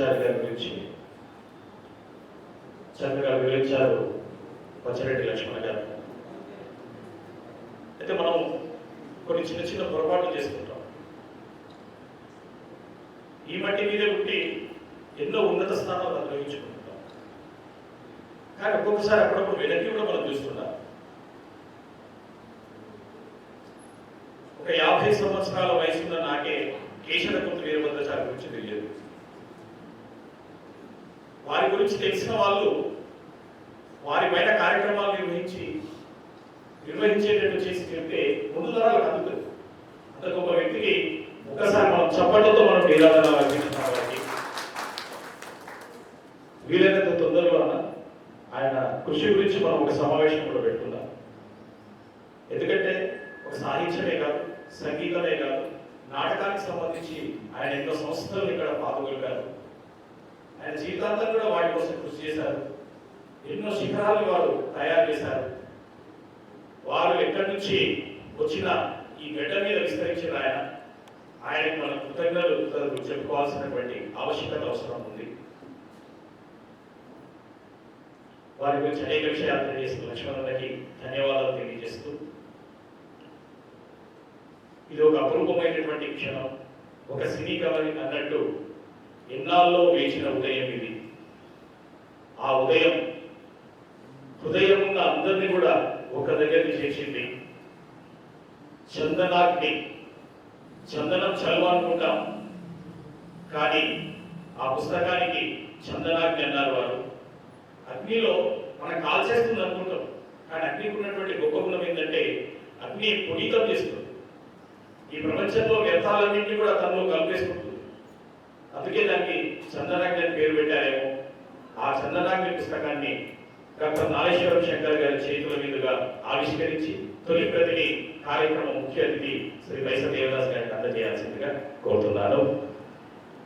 చారి గారి గురించి చక్కగా వివరించారు పచ్చిరెడ్డి లక్ష్మణ గారు. అయితే మనం కొన్ని చిన్న చిన్న పొరపాట్లు చేసుకుంటాం. ఈ మట్టి మీదే ఉండి ఎన్నో ఉన్నత స్థానాలు అనుభవించుకుంటాం కానీ ఒక్కొక్కసారి అప్పుడప్పుడు వెనక్కి కూడా మనం చూస్తున్నాం. ఒక యాభై సంవత్సరాల వయసున్న నాకే కేశరకుంత కుంటు వీరభద్రచారి గురించి తెలియదు. వారి గురించి తెలిసిన వాళ్ళు వారి పైన కార్యక్రమాలు నిర్వహించి నిర్వహించేటట్టు చేసి చెప్తే ముందు తరాలకు అందుతుంది అంతకు ఒక వ్యక్తికి ఒకసారి మనం చప్పట్లతో మనం నిరాదరణ వీలైనంత తొందరలో ఆయన కృషి గురించి మనం ఒక సమావేశం కూడా పెట్టుకుందాం. ఎందుకంటే ఒక సాహిత్యమే కాదు సంగీతమే కాదు నాటకానికి సంబంధించి ఆయన ఎన్నో సంస్థలు ఇక్కడ పాల్గొలిపారు ఆయన జీవితాంతం కూడా వాటి కోసం కృషి చేశారు. ఎన్నో శిఖరాలు వారు తయారు చేశారు. వారు ఎక్కడి నుంచి వచ్చిన ఈ గడ్డ మీద విస్తరించిన ఆయన ఆయనకు మన కృతజ్ఞతలు చెప్పుకోవాల్సినటువంటి ఆవశ్యకత అవసరం ఉంది. వారి గురించి అనేక విషయాలు తెలియజేస్తూ లక్ష్మణులకి ధన్యవాదాలు తెలియజేస్తూ ఇది ఒక అపురూపమైనటువంటి క్షణం. ఒక సినీ కవరి అన్నట్టు ఎన్నాళ్ళలో వేచిన ఉదయం ఇది. ఆ ఉదయం హృదయం ఉన్న అందరినీ కూడా ఒక దగ్గరికి చేసింది చందనాగ్ని చందనం చదవాలనుకుంటాం కానీ ఆ పుస్తకానికి చందనాగ్ని అన్నారు వారు. అగ్నిలో మనం కాల్చేస్తుంది అనుకుంటాం. కానీ అగ్నికి ఉన్నటువంటి గొప్ప గుణం ఏంటంటే అగ్ని పునీతం చేస్తుంది. ఈ ప్రపంచంలో వ్యర్థాలన్నింటినీ కూడా తనలో పుస్తకాన్ని డాక్టర్ నాగేశ్వరం శంకర్ గారి చేతుల మీదుగా ఆవిష్కరించి తొలి ప్రతిని కార్యక్రమ ముఖ్య అతిథి శ్రీ వైస దేవదాస్ గారికి అందజేయాల్సిందిగా కోరుతున్నాను.